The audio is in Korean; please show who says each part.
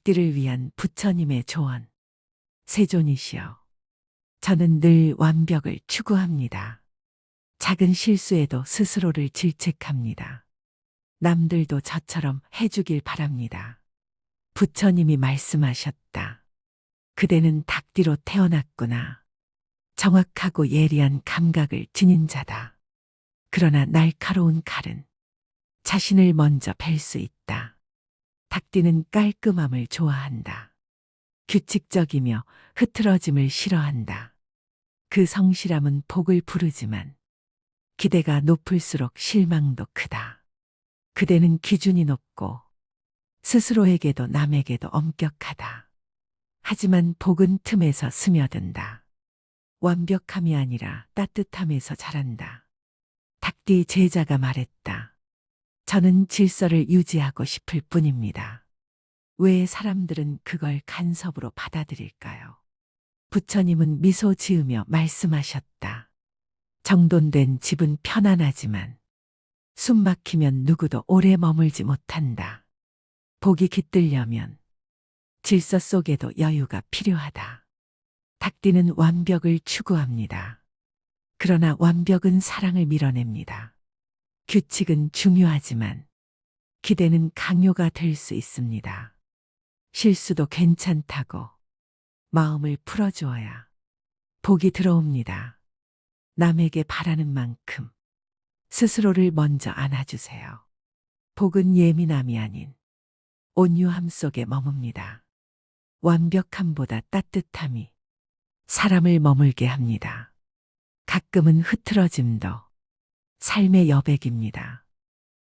Speaker 1: 닭띠를 위한 부처님의 조언. 세존이시여. 저는 늘 완벽을 추구합니다. 작은 실수에도 스스로를 질책합니다. 남들도 저처럼 해주길 바랍니다. 부처님이 말씀하셨다. 그대는 닭띠로 태어났구나. 정확하고 예리한 감각을 지닌 자다. 그러나 날카로운 칼은 자신을 먼저 벨수 있다. 닭띠는 깔끔함을 좋아한다. 규칙적이며 흐트러짐을 싫어한다. 그 성실함은 복을 부르지만 기대가 높을수록 실망도 크다. 그대는 기준이 높고 스스로에게도 남에게도 엄격하다. 하지만 복은 틈에서 스며든다. 완벽함이 아니라 따뜻함에서 자란다. 닭띠 제자가 말했다. 저는 질서를 유지하고 싶을 뿐입니다. 왜 사람들은 그걸 간섭으로 받아들일까요? 부처님은 미소 지으며 말씀하셨다. 정돈된 집은 편안하지만 숨 막히면 누구도 오래 머물지 못한다. 복이 깃들려면 질서 속에도 여유가 필요하다. 닭띠는 완벽을 추구합니다. 그러나 완벽은 사랑을 밀어냅니다. 규칙은 중요하지만 기대는 강요가 될 수 있습니다. 실수도 괜찮다고 마음을 풀어주어야 복이 들어옵니다. 남에게 바라는 만큼 스스로를 먼저 안아주세요. 복은 예민함이 아닌 온유함 속에 머뭅니다. 완벽함보다 따뜻함이 사람을 머물게 합니다. 가끔은 흐트러짐도 삶의 여백입니다.